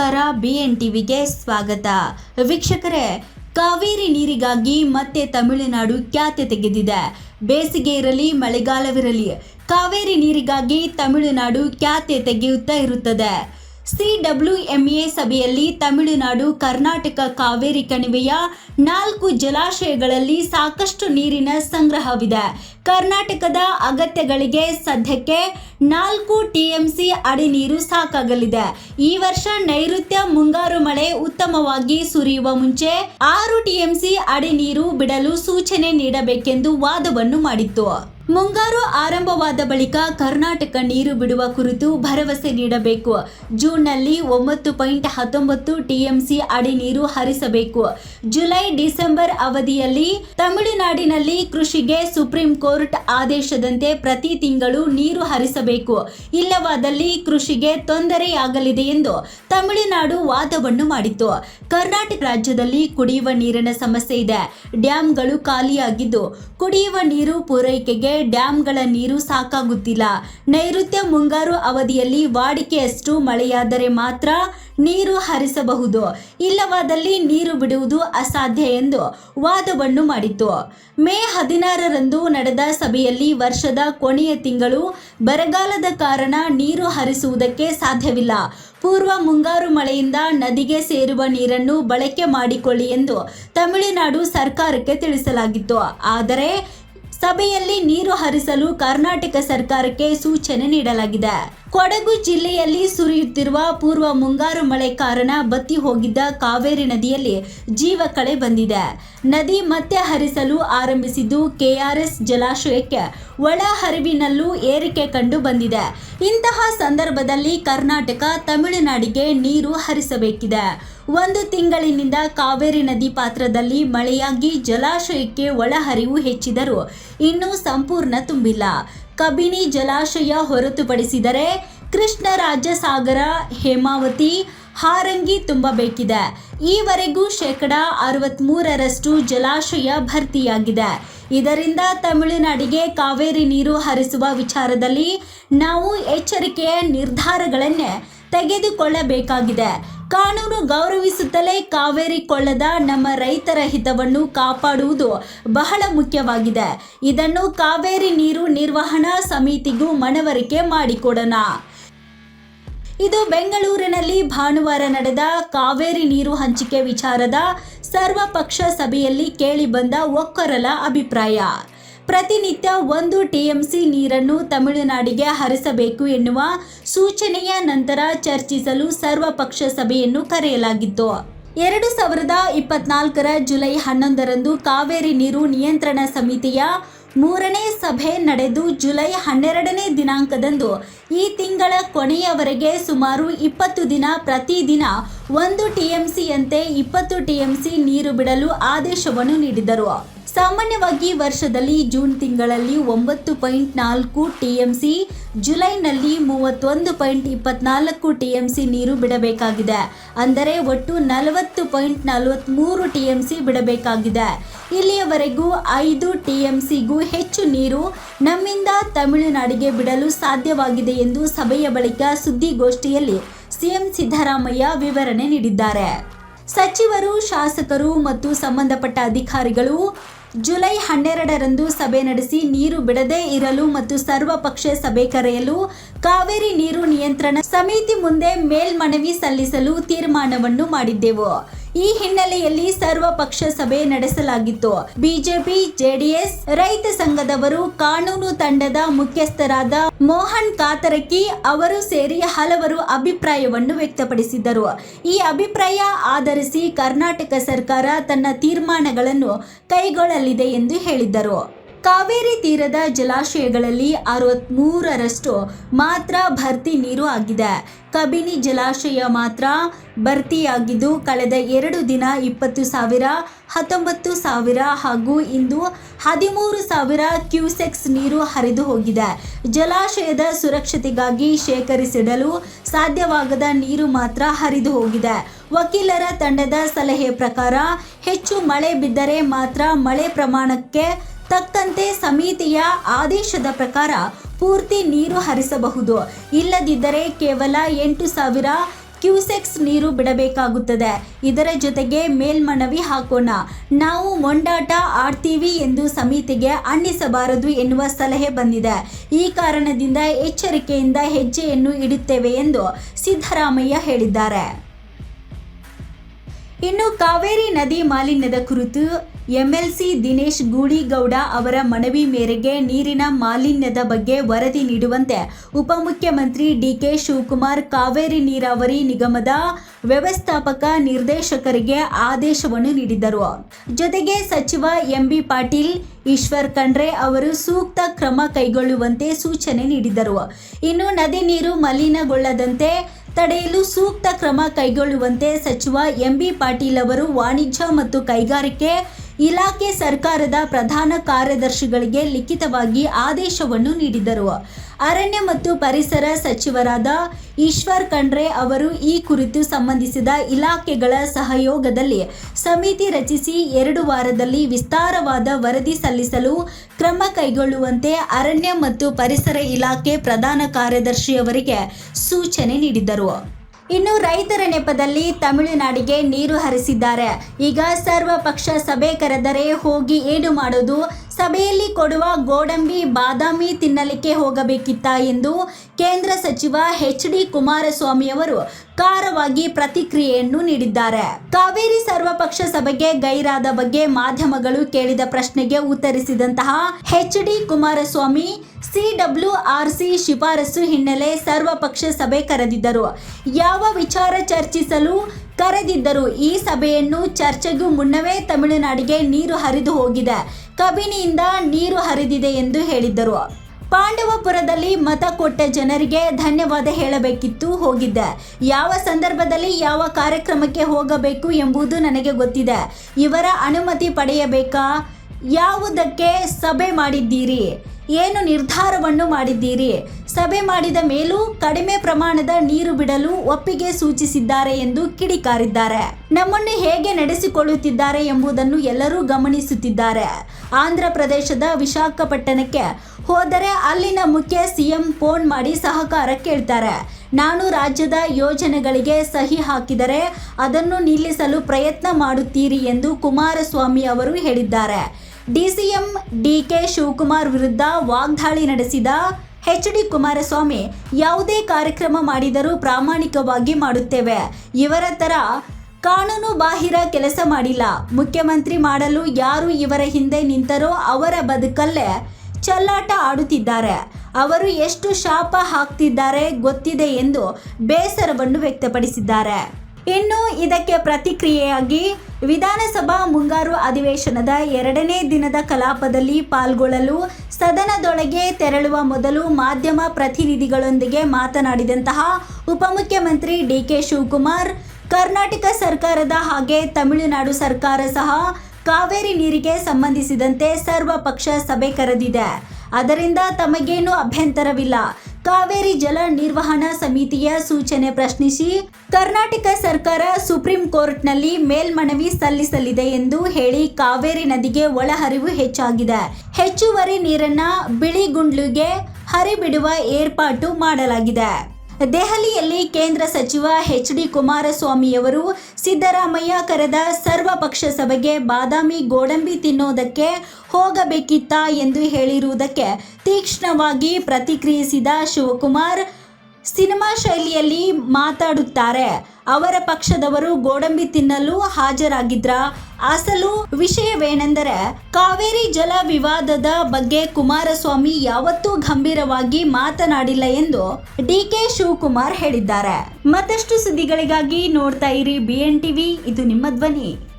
ನಮಸ್ಕಾರ B N ಟಿವಿಗೆ ಸ್ವಾಗತ. ವೀಕ್ಷಕರೇ, ಕಾವೇರಿ ನೀರಿಗಾಗಿ ಮತ್ತೆ ತಮಿಳುನಾಡು ಖ್ಯಾತೆ ತೆಗೆದಿದೆ. ಬೇಸಿಗೆ ಇರಲಿ, ಮಳೆಗಾಲವಿರಲಿ, ಕಾವೇರಿ ನೀರಿಗಾಗಿ ತಮಿಳುನಾಡು ಖ್ಯಾತೆ ತೆಗೆಯುತ್ತಾ ಇರುತ್ತದೆ. ಸಿ ಡಬ್ಲ್ಯೂ ಎಂಎ ಸಭೆಯಲ್ಲಿ ತಮಿಳುನಾಡು, ಕರ್ನಾಟಕ ಕಾವೇರಿ ಕಣಿವೆಯ ನಾಲ್ಕು ಜಲಾಶಯಗಳಲ್ಲಿ ಸಾಕಷ್ಟು ನೀರಿನ ಸಂಗ್ರಹವಿದೆ. ಕರ್ನಾಟಕದ ಅಗತ್ಯಗಳಿಗೆ ಸದ್ಯಕ್ಕೆ ನಾಲ್ಕು ಟಿಎಂಸಿ ಅಡಿ ನೀರು ಸಾಕಾಗಲಿದೆ. ಈ ವರ್ಷ ನೈಋತ್ಯ ಮುಂಗಾರು ಮಳೆ ಉತ್ತಮವಾಗಿ ಸುರಿಯುವ ಮುಂಚೆ ಆರು ಟಿಎಂಸಿ ಅಡಿ ನೀರು ಬಿಡಲು ಸೂಚನೆ ನೀಡಬೇಕೆಂದು ವಾದವನ್ನು ಮಾಡಿತ್ತು. ಮುಂಗಾರು ಆರಂಭವಾದ ಬಳಿಕ ಕರ್ನಾಟಕ ನೀರು ಬಿಡುವ ಕುರಿತು ಭರವಸೆ ನೀಡಬೇಕು. ಜೂನ್ನಲ್ಲಿ ಒಂಬತ್ತು ಪಾಯಿಂಟ್ ಹತ್ತೊಂಬತ್ತು ಟಿಎಂಸಿ ಅಡಿ ನೀರು ಹರಿಸಬೇಕು. ಜುಲೈ, ಡಿಸೆಂಬರ್ ಅವಧಿಯಲ್ಲಿ ತಮಿಳುನಾಡಿನಲ್ಲಿ ಕೃಷಿಗೆ ಸುಪ್ರೀಂ ಕೋರ್ಟ್ ಆದೇಶದಂತೆ ಪ್ರತಿ ತಿಂಗಳು ನೀರು ಹರಿಸಬೇಕು. ಇಲ್ಲವಾದಲ್ಲಿ ಕೃಷಿಗೆ ತೊಂದರೆಯಾಗಲಿದೆ ಎಂದು ತಮಿಳುನಾಡು ವಾದವನ್ನು ಮಾಡಿತ್ತು. ಕರ್ನಾಟಕ ರಾಜ್ಯದಲ್ಲಿ ಕುಡಿಯುವ ನೀರಿನ ಸಮಸ್ಯೆ ಇದೆ. ಡ್ಯಾಂಗಳು ಖಾಲಿಯಾಗಿದ್ದು ಕುಡಿಯುವ ನೀರು ಪೂರೈಕೆಗೆ ಡ್ಯಾಂಗಳ ನೀರು ಸಾಕಾಗುತ್ತಿಲ್ಲ. ನೈಋತ್ಯ ಮುಂಗಾರು ಅವಧಿಯಲ್ಲಿ ವಾಡಿಕೆಯಷ್ಟು ಮಳೆಯಾದರೆ ಮಾತ್ರ ನೀರು ಹರಿಸಬಹುದು. ಇಲ್ಲವಾದಲ್ಲಿ ನೀರು ಬಿಡುವುದು ಅಸಾಧ್ಯ ಎಂದು ವಾದವನ್ನು ಮಾಡಿತು ಮೇ ಹದಿನಾರರಂದು ನಡೆದ ಸಭೆಯಲ್ಲಿ ವರ್ಷದ ಕೊನೆಯ ತಿಂಗಳು ಬರಗಾಲದ ಕಾರಣ ನೀರು ಹರಿಸುವುದಕ್ಕೆ ಸಾಧ್ಯವಿಲ್ಲ. ಪೂರ್ವ ಮುಂಗಾರು ಮಳೆಯಿಂದ ನದಿಗೆ ಸೇರುವ ನೀರನ್ನು ಬಳಕೆ ಮಾಡಿಕೊಳ್ಳಿ ಎಂದು ತಮಿಳುನಾಡು ಸರ್ಕಾರಕ್ಕೆ ತಿಳಿಸಲಾಗಿತ್ತು. ಆದರೆ ಸಭೆಯಲ್ಲಿ ನೀರು ಹರಿಸಲು ಕರ್ನಾಟಕ ಸರ್ಕಾರಕ್ಕೆ ಸೂಚನೆ ನೀಡಲಾಗಿದೆ. ಕೊಡಗು ಜಿಲ್ಲೆಯಲ್ಲಿ ಸುರಿಯುತ್ತಿರುವ ಪೂರ್ವ ಮುಂಗಾರು ಮಳೆ ಕಾರಣ ಬತ್ತಿ ಹೋಗಿದ್ದ ಕಾವೇರಿ ನದಿಯಲ್ಲಿ ಜೀವ ಕಳೆ ಬಂದಿದೆ. ನದಿ ಮತ್ತೆ ಹರಿಸಲು ಆರಂಭಿಸಿದ್ದು ಕೆಆರ್ಎಸ್ ಜಲಾಶಯಕ್ಕೆ ಒಳ ಹರಿವಿನಲ್ಲೂ ಏರಿಕೆ ಕಂಡು ಬಂದಿದೆ. ಇಂತಹ ಸಂದರ್ಭದಲ್ಲಿ ಕರ್ನಾಟಕ ತಮಿಳುನಾಡಿಗೆ ನೀರು ಹರಿಸಬೇಕಿದೆ. ಒಂದು ತಿಂಗಳಿನಿಂದ ಕಾವೇರಿ ನದಿ ಪಾತ್ರದಲ್ಲಿ ಮಳೆಯಾಗಿ ಜಲಾಶಯಕ್ಕೆ ಒಳಹರಿವು ಹೆಚ್ಚಿದರೂ ಇನ್ನೂ ಸಂಪೂರ್ಣ ತುಂಬಿಲ್ಲ. ಕಬಿನಿ ಜಲಾಶಯ ಹೊರತುಪಡಿಸಿದರೆ ಕೃಷ್ಣರಾಜಸಾಗರ ಹೇಮಾವತಿ, ಹಾರಂಗಿ ತುಂಬಬೇಕಿದೆ. ಈವರೆಗೂ ಶೇಕಡ ಅರವತ್ತ್ಮೂರರಷ್ಟು ಜಲಾಶಯ ಭರ್ತಿಯಾಗಿದೆ. ಇದರಿಂದ ತಮಿಳುನಾಡಿಗೆ ಕಾವೇರಿ ನೀರು ಹರಿಸುವ ವಿಚಾರದಲ್ಲಿ ನಾವು ಎಚ್ಚರಿಕೆಯ ನಿರ್ಧಾರಗಳನ್ನೇ ತೆಗೆದುಕೊಳ್ಳಬೇಕಾಗಿದೆ. ಕಾನೂನು ಗೌರವಿಸುತ್ತಲೇ ಕಾವೇರಿ ಕೊಳ್ಳದ ನಮ್ಮ ರೈತರ ಹಿತವನ್ನು ಕಾಪಾಡುವುದು ಬಹಳ ಮುಖ್ಯವಾಗಿದೆ. ಇದನ್ನು ಕಾವೇರಿ ನೀರು ನಿರ್ವಹಣಾ ಸಮಿತಿಗೂ ಮನವರಿಕೆ ಮಾಡಿಕೊಡೋಣ. ಇದು ಬೆಂಗಳೂರಿನಲ್ಲಿ ಭಾನುವಾರ ನಡೆದ ಕಾವೇರಿ ನೀರು ಹಂಚಿಕೆ ವಿಚಾರದ ಸರ್ವಪಕ್ಷ ಸಭೆಯಲ್ಲಿ ಕೇಳಿಬಂದ ಒಕ್ಕೊರಲ ಅಭಿಪ್ರಾಯ. ಪ್ರತಿನಿತ್ಯ ಒಂದು ಟಿಎಂಸಿ ನೀರನ್ನು ತಮಿಳುನಾಡಿಗೆ ಹರಿಸಬೇಕು ಎನ್ನುವ ಸೂಚನೆಯ ನಂತರ ಚರ್ಚಿಸಲು ಸರ್ವಪಕ್ಷ ಸಭೆಯನ್ನು ಕರೆಯಲಾಗಿತ್ತು. ಎರಡು ಸಾವಿರದ ಇಪ್ಪತ್ನಾಲ್ಕರ ಜುಲೈ ಹನ್ನೊಂದರಂದು ಕಾವೇರಿ ನೀರು ನಿಯಂತ್ರಣ ಸಮಿತಿಯ ಮೂರನೇ ಸಭೆ ನಡೆದು ಜುಲೈ ಹನ್ನೆರಡನೇ ದಿನಾಂಕದಂದು ಈ ತಿಂಗಳ ಕೊನೆಯವರೆಗೆ ಸುಮಾರು ಇಪ್ಪತ್ತು ದಿನ ಪ್ರತಿದಿನ ಒಂದು ಟಿಎಂಸಿಯಂತೆ ಇಪ್ಪತ್ತು ಟಿಎಂಸಿ ನೀರು ಬಿಡಲು ಆದೇಶವನ್ನು ನೀಡಿದರು. ಸಾಮಾನ್ಯವಾಗಿ ವರ್ಷದಲ್ಲಿ ಜೂನ್ ತಿಂಗಳಲ್ಲಿ ಒಂಬತ್ತು ಪಾಯಿಂಟ್ ನಾಲ್ಕು ಟಿಎಂಸಿ, ಜುಲೈನಲ್ಲಿ ಮೂವತ್ತೊಂದು ಪಾಯಿಂಟ್ ಇಪ್ಪತ್ನಾಲ್ಕು ಟಿಎಂಸಿ ನೀರು ಬಿಡಬೇಕಾಗಿದೆ. ಅಂದರೆ ಒಟ್ಟು ನಲವತ್ತು ಪಾಯಿಂಟ್ ನಲವತ್ತ್ಮೂರು ಟಿಎಂಸಿ ಬಿಡಬೇಕಾಗಿದೆ. ಇಲ್ಲಿಯವರೆಗೂ ಐದು ಟಿಎಂಸಿಗೂ ಹೆಚ್ಚು ನೀರು ನಮ್ಮಿಂದ ತಮಿಳುನಾಡಿಗೆ ಬಿಡಲು ಸಾಧ್ಯವಾಗಿದೆ ಎಂದು ಸಭೆಯ ಬಳಿಕ ಸುದ್ದಿಗೋಷ್ಠಿಯಲ್ಲಿ ಸಿಎಂ ಸಿದ್ದರಾಮಯ್ಯ ವಿವರಣೆ ನೀಡಿದ್ದಾರೆ. ಸಚಿವರು, ಶಾಸಕರು ಮತ್ತು ಸಂಬಂಧಪಟ್ಟ ಅಧಿಕಾರಿಗಳು ಜುಲೈ ಹನ್ನೆರಡರಂದು ಸಭೆ ನಡೆಸಿ ನೀರು ಬಿಡದೇ ಇರಲು ಮತ್ತು ಸರ್ವಪಕ್ಷ ಸಭೆ ಕರೆಯಲು ಕಾವೇರಿ ನೀರು ನಿಯಂತ್ರಣ ಸಮಿತಿ ಮುಂದೆ ಮೇಲ್ಮನವಿ ಸಲ್ಲಿಸಲು ತೀರ್ಮಾನವನ್ನು ಮಾಡಿದ್ದೆವು. ಈ ಹಿನ್ನೆಲೆಯಲ್ಲಿ ಸರ್ವಪಕ್ಷ ಸಭೆ ನಡೆಸಲಾಗಿತ್ತು. ಬಿಜೆಪಿ, ಜೆಡಿಎಸ್ ರೈತ ಸಂಘದವರು ಕಾನೂನು ತಂಡದ ಮುಖ್ಯಸ್ಥರಾದ ಮೋಹನ್ ಕಾತರಕಿ ಅವರು ಸೇರಿ ಹಲವರು ಅಭಿಪ್ರಾಯವನ್ನು ವ್ಯಕ್ತಪಡಿಸಿದ್ದರು. ಈ ಅಭಿಪ್ರಾಯ ಆಧರಿಸಿ ಕರ್ನಾಟಕ ಸರ್ಕಾರ ತನ್ನ ತೀರ್ಮಾನಗಳನ್ನು ಕೈಗೊಳ್ಳಲಿದೆ ಎಂದು ಹೇಳಿದ್ದರು. ಕಾವೇರಿ ತೀರದ ಜಲಾಶಯಗಳಲ್ಲಿ ಅರವತ್ತ್ಮೂರರಷ್ಟು ಮಾತ್ರ ಭರ್ತಿ ನೀರು ಆಗಿದೆ. ಕಬಿನಿ ಜಲಾಶಯ ಮಾತ್ರ ಭರ್ತಿಯಾಗಿದ್ದು, ಕಳೆದ ಎರಡು ದಿನ ಇಪ್ಪತ್ತು ಸಾವಿರ, ಹತ್ತೊಂಬತ್ತು ಸಾವಿರ ಹಾಗೂ ಇಂದು ಹದಿಮೂರು ಸಾವಿರ ಕ್ಯೂಸೆಕ್ಸ್ ನೀರು ಹರಿದು ಹೋಗಿದೆ. ಜಲಾಶಯದ ಸುರಕ್ಷತೆಗಾಗಿ ಶೇಖರಿಸಿಡಲು ಸಾಧ್ಯವಾಗದ ನೀರು ಮಾತ್ರ ಹರಿದು ಹೋಗಿದೆ. ವಕೀಲರ ತಂಡದ ಸಲಹೆ ಪ್ರಕಾರ, ಹೆಚ್ಚು ಮಳೆ ಬಿದ್ದರೆ ಮಾತ್ರ ಮಳೆ ಪ್ರಮಾಣಕ್ಕೆ ತಕ್ಕಂತೆ ಸಮಿತಿಯ ಆದೇಶದ ಪ್ರಕಾರ ಪೂರ್ತಿ ನೀರು ಹರಿಸಬಹುದು. ಇಲ್ಲದಿದ್ದರೆ ಕೇವಲ ಎಂಟು ಸಾವಿರ ಕ್ಯೂಸೆಕ್ಸ್ ನೀರು ಬಿಡಬೇಕಾಗುತ್ತದೆ. ಇದರ ಜೊತೆಗೆ ಮೇಲ್ಮನವಿ ಹಾಕೋಣ. ನಾವು ಮೊಂಡಾಟ ಆಡ್ತೀವಿ ಎಂದು ಸಮಿತಿಗೆ ಅನ್ನಿಸಬಾರದು ಎನ್ನುವ ಸಲಹೆ ಬಂದಿದೆ. ಈ ಕಾರಣದಿಂದ ಎಚ್ಚರಿಕೆಯಿಂದ ಹೆಜ್ಜೆಯನ್ನು ಇಡುತ್ತೇವೆ ಎಂದು ಸಿದ್ದರಾಮಯ್ಯ ಹೇಳಿದ್ದಾರೆ. ಇನ್ನು ಕಾವೇರಿ ನದಿ ಮಾಲಿನ್ಯದ ಕುರಿತು ಎಂಎಲ್ಸಿ ದಿನೇಶ್ ಗೂಡಿಗೌಡ ಅವರ ಮನವಿ ಮೇರೆಗೆ ನೀರಿನ ಮಾಲಿನ್ಯದ ಬಗ್ಗೆ ವರದಿ ನೀಡುವಂತೆ ಉಪಮುಖ್ಯಮಂತ್ರಿ ಡಿಕೆ ಶಿವಕುಮಾರ್ ಕಾವೇರಿ ನೀರಾವರಿ ನಿಗಮದ ವ್ಯವಸ್ಥಾಪಕ ನಿರ್ದೇಶಕರಿಗೆ ಆದೇಶವನ್ನು ನೀಡಿದರು. ಜೊತೆಗೆ ಸಚಿವ ಎಂಬಿ ಪಾಟೀಲ್, ಈಶ್ವರ್ ಖಂಡ್ರೆ ಅವರು ಸೂಕ್ತ ಕ್ರಮ ಕೈಗೊಳ್ಳುವಂತೆ ಸೂಚನೆ ನೀಡಿದರು. ಇನ್ನು ನದಿ ನೀರು ಮಲಿನಗೊಳ್ಳದಂತೆ ತಡೆಯಲು ಸೂಕ್ತ ಕ್ರಮ ಕೈಗೊಳ್ಳುವಂತೆ ಸಚಿವ ಎಂಬಿ ಪಾಟೀಲ್ ಅವರು ವಾಣಿಜ್ಯ ಮತ್ತು ಕೈಗಾರಿಕೆ ಇಲಾಖೆ ಸರ್ಕಾರದ ಪ್ರಧಾನ ಕಾರ್ಯದರ್ಶಿಗಳಿಗೆ ಲಿಖಿತವಾಗಿ ಆದೇಶವನ್ನು ನೀಡಿದರು. ಅರಣ್ಯ ಮತ್ತು ಪರಿಸರ ಸಚಿವರಾದ ಈಶ್ವರ್ ಖಂಡ್ರೆ ಅವರು ಈ ಕುರಿತು ಸಂಬಂಧಿಸಿದ ಇಲಾಖೆಗಳ ಸಹಯೋಗದಲ್ಲಿ ಸಮಿತಿ ರಚಿಸಿ ಎರಡು ವಾರದಲ್ಲಿ ವಿಸ್ತಾರವಾದ ವರದಿ ಸಲ್ಲಿಸಲು ಕ್ರಮ ಕೈಗೊಳ್ಳುವಂತೆ ಅರಣ್ಯ ಮತ್ತು ಪರಿಸರ ಇಲಾಖೆ ಪ್ರಧಾನ ಕಾರ್ಯದರ್ಶಿಯವರಿಗೆ ಸೂಚನೆ ನೀಡಿದರು. ಇನ್ನು ರೈತರ ನೆಪದಲ್ಲಿ ತಮಿಳುನಾಡಿಗೆ ನೀರು ಹರಿಸಿದ್ದಾರೆ. ಈಗ ಸರ್ವ ಪಕ್ಷ ಸಭೆ ಕರೆದರೆ ಹೋಗಿ ಏನು ಮಾಡೋದು? ಸಭೆಯಲ್ಲಿ ಕೊಡುವ ಗೋಡಂಬಿ, ಬಾದಾಮಿ ತಿನ್ನಲಿಕ್ಕೆ ಹೋಗಬೇಕಿತ್ತ ಎಂದು ಕೇಂದ್ರ ಸಚಿವ ಎಚ್ ಡಿ ಕುಮಾರಸ್ವಾಮಿ ಅವರು ಖಾರವಾಗಿ ಪ್ರತಿಕ್ರಿಯೆಯನ್ನು ನೀಡಿದ್ದಾರೆ. ಕಾವೇರಿ ಸರ್ವಪಕ್ಷ ಸಭೆಗೆ ಗೈರಾದ ಬಗ್ಗೆ ಮಾಧ್ಯಮಗಳು ಕೇಳಿದ ಪ್ರಶ್ನೆಗೆ ಉತ್ತರಿಸಿದಂತಹ ಎಚ್ ಡಿ ಕುಮಾರಸ್ವಾಮಿ ಸಿಡಬ್ಲ್ಯೂಆರ್ಸಿ ಶಿಫಾರಸು ಹಿನ್ನೆಲೆ ಸರ್ವಪಕ್ಷ ಸಭೆ ಕರೆದಿದ್ದರು. ಯಾವ ವಿಚಾರ ಚರ್ಚಿಸಲು ಕರೆದಿದ್ದರು? ಈ ಸಭೆಯನ್ನು ಚರ್ಚೆಗೂ ಮುನ್ನವೇ ತಮಿಳುನಾಡಿಗೆ ನೀರು ಹರಿದು ಹೋಗಿದೆ. ಕಬಿನಿಯಿಂದ ನೀರು ಹರಿದಿದೆ ಎಂದು ಹೇಳಿದ್ದರು. ಪಾಂಡವಪುರದಲ್ಲಿ ಮತ ಕೊಟ್ಟ ಜನರಿಗೆ ಧನ್ಯವಾದ ಹೇಳಬೇಕಿತ್ತು ಹೋಗಿದ್ದೆ. ಯಾವ ಸಂದರ್ಭದಲ್ಲಿ ಯಾವ ಕಾರ್ಯಕ್ರಮಕ್ಕೆ ಹೋಗಬೇಕು ಎಂಬುದು ನನಗೆ ಗೊತ್ತಿದೆ. ಇವರ ಅನುಮತಿ ಪಡೆಯಬೇಕಾ? ಯಾವುದಕ್ಕೆ ಸಭೆ ಮಾಡಿದ್ದೀರಿ? ಏನು ನಿರ್ಧಾರವನ್ನು ಮಾಡಿದ್ದೀರಿ? ಸಭೆ ಮಾಡಿದ ಮೇಲೂ ಕಡಿಮೆ ಪ್ರಮಾಣದ ನೀರು ಬಿಡಲು ಒಪ್ಪಿಗೆ ಸೂಚಿಸಿದ್ದಾರೆ ಎಂದು ಕಿಡಿಕಾರಿದ್ದಾರೆ. ನಮ್ಮನ್ನು ಹೇಗೆ ನಡೆಸಿಕೊಳ್ಳುತ್ತಿದ್ದಾರೆ ಎಂಬುದನ್ನು ಎಲ್ಲರೂ ಗಮನಿಸುತ್ತಿದ್ದಾರೆ. ಆಂಧ್ರ ಪ್ರದೇಶದ ವಿಶಾಖಪಟ್ಟಣಕ್ಕೆ ಹೋದರೆ ಅಲ್ಲಿನ ಮುಖ್ಯ ಸಿಎಂ ಫೋನ್ ಮಾಡಿ ಸಹಕಾರ ಕೇಳ್ತಾರೆ. ನಾನು ರಾಜ್ಯದ ಯೋಜನೆಗಳಿಗೆ ಸಹಿ ಹಾಕಿದರೆ ಅದನ್ನು ನಿಲ್ಲಿಸಲು ಪ್ರಯತ್ನ ಮಾಡುತ್ತೀರಿ ಎಂದು ಕುಮಾರಸ್ವಾಮಿ ಅವರು ಹೇಳಿದ್ದಾರೆ. ಡಿಸಿಎಂ ಡಿಕೆ ಶಿವಕುಮಾರ್ ವಿರುದ್ಧ ವಾಗ್ದಾಳಿ ನಡೆಸಿದ ಎಚ್ ಡಿ ಕುಮಾರಸ್ವಾಮಿ, ಯಾವುದೇ ಕಾರ್ಯಕ್ರಮ ಮಾಡಿದರೂ ಪ್ರಾಮಾಣಿಕವಾಗಿ ಮಾಡುತ್ತೇವೆ. ಇವರ ತರ ಕಾನೂನು ಬಾಹಿರ ಕೆಲಸ ಮಾಡಿಲ್ಲ. ಮುಖ್ಯಮಂತ್ರಿ ಮಾಡಲು ಯಾರು ಇವರ ಹಿಂದೆ ನಿಂತರೋ ಅವರ ಬದುಕಲ್ಲೇ ಚಲ್ಲಾಟ ಆಡುತ್ತಿದ್ದಾರೆ. ಅವರು ಎಷ್ಟು ಶಾಪ ಹಾಕ್ತಿದ್ದಾರೆ ಗೊತ್ತಿದೆ ಎಂದು ಬೇಸರವನ್ನು ವ್ಯಕ್ತಪಡಿಸಿದ್ದಾರೆ. ಇನ್ನು ಇದಕ್ಕೆ ಪ್ರತಿಕ್ರಿಯೆಯಾಗಿ ವಿಧಾನಸಭಾ ಮುಂಗಾರು ಅಧಿವೇಶನದ ಎರಡನೇ ದಿನದ ಕಲಾಪದಲ್ಲಿ ಪಾಲ್ಗೊಳ್ಳಲು ಸದನದೊಳಗೆ ತೆರಳುವ ಮೊದಲು ಮಾಧ್ಯಮ ಪ್ರತಿನಿಧಿಗಳೊಂದಿಗೆ ಮಾತನಾಡಿದಂತಹ ಉಪಮುಖ್ಯಮಂತ್ರಿ ಡಿ ಕೆ ಶಿವಕುಮಾರ್, ಕರ್ನಾಟಕ ಸರ್ಕಾರದ ಹಾಗೆ ತಮಿಳುನಾಡು ಸರ್ಕಾರ ಸಹ ಕಾವೇರಿ ನೀರಿಗೆ ಸಂಬಂಧಿಸಿದಂತೆ ಸರ್ವ ಪಕ್ಷ ಸಭೆ ಕರೆದಿದೆ. ಅದರಿಂದ ತಮಗೇನು ಅಭ್ಯಂತರವಿಲ್ಲ. ಕಾವೇರಿ ಜಲ ನಿರ್ವಹಣಾ ಸಮಿತಿಯ ಸೂಚನೆ ಪ್ರಶ್ನಿಸಿ, ಕರ್ನಾಟಕ ಸರ್ಕಾರ ಸುಪ್ರೀಂ ಕೋರ್ಟ್ನಲ್ಲಿ ಮೇಲ್ಮನವಿ ಸಲ್ಲಿಸಲಿದೆ ಎಂದು ಹೇಳಿ ಕಾವೇರಿ ನದಿಗೆ ಒಳಹರಿವು ಹೆಚ್ಚಾಗಿದೆ. ಹೆಚ್ಚುವರಿ ನೀರನ್ನ ಬಿಳಿಗುಂಡ್ಲುಗೆ ಹರಿಬಿಡುವ ಏರ್ಪಾಟು ಮಾಡಲಾಗಿದೆ. ದೆಹಲಿಯಲ್ಲಿ ಕೇಂದ್ರ ಸಚಿವ ಎಚ್ ಡಿ ಕುಮಾರಸ್ವಾಮಿಯವರು ಸಿದ್ದರಾಮಯ್ಯ ಕರೆದ ಸರ್ವಪಕ್ಷ ಸಭೆಗೆ ಬಾದಾಮಿ ಗೋಡಂಬಿ ತಿನ್ನೋದಕ್ಕೆ ಹೋಗಬೇಕಿತ್ತ ಎಂದು ಹೇಳಿರುವುದಕ್ಕೆ ತೀಕ್ಷ್ಣವಾಗಿ ಪ್ರತಿಕ್ರಿಯಿಸಿದ ಶಿವಕುಮಾರ್ ಸಿನಿಮಾ ಶೈಲಿಯಲ್ಲಿ ಮಾತಾಡುತ್ತಾರೆ. ಅವರ ಪಕ್ಷದವರು ಗೋಡಂಬಿ ತಿನ್ನಲು ಹಾಜರಾಗಿದ್ರ. ಅಸಲು ವಿಷಯವೇನೆಂದರೆ, ಕಾವೇರಿ ಜಲ ವಿವಾದದ ಬಗ್ಗೆ ಕುಮಾರಸ್ವಾಮಿ ಯಾವತ್ತೂ ಗಂಭೀರವಾಗಿ ಮಾತನಾಡಿಲ್ಲ ಎಂದು ಡಿ ಕೆ ಶಿವಕುಮಾರ್ ಹೇಳಿದ್ದಾರೆ. ಮತ್ತಷ್ಟು ಸುದ್ದಿಗಳಿಗಾಗಿ ನೋಡ್ತಾ ಇರಿ ಬಿ ಎನ್ ಟಿವಿ ಇದು ನಿಮ್ಮ ಧ್ವನಿ.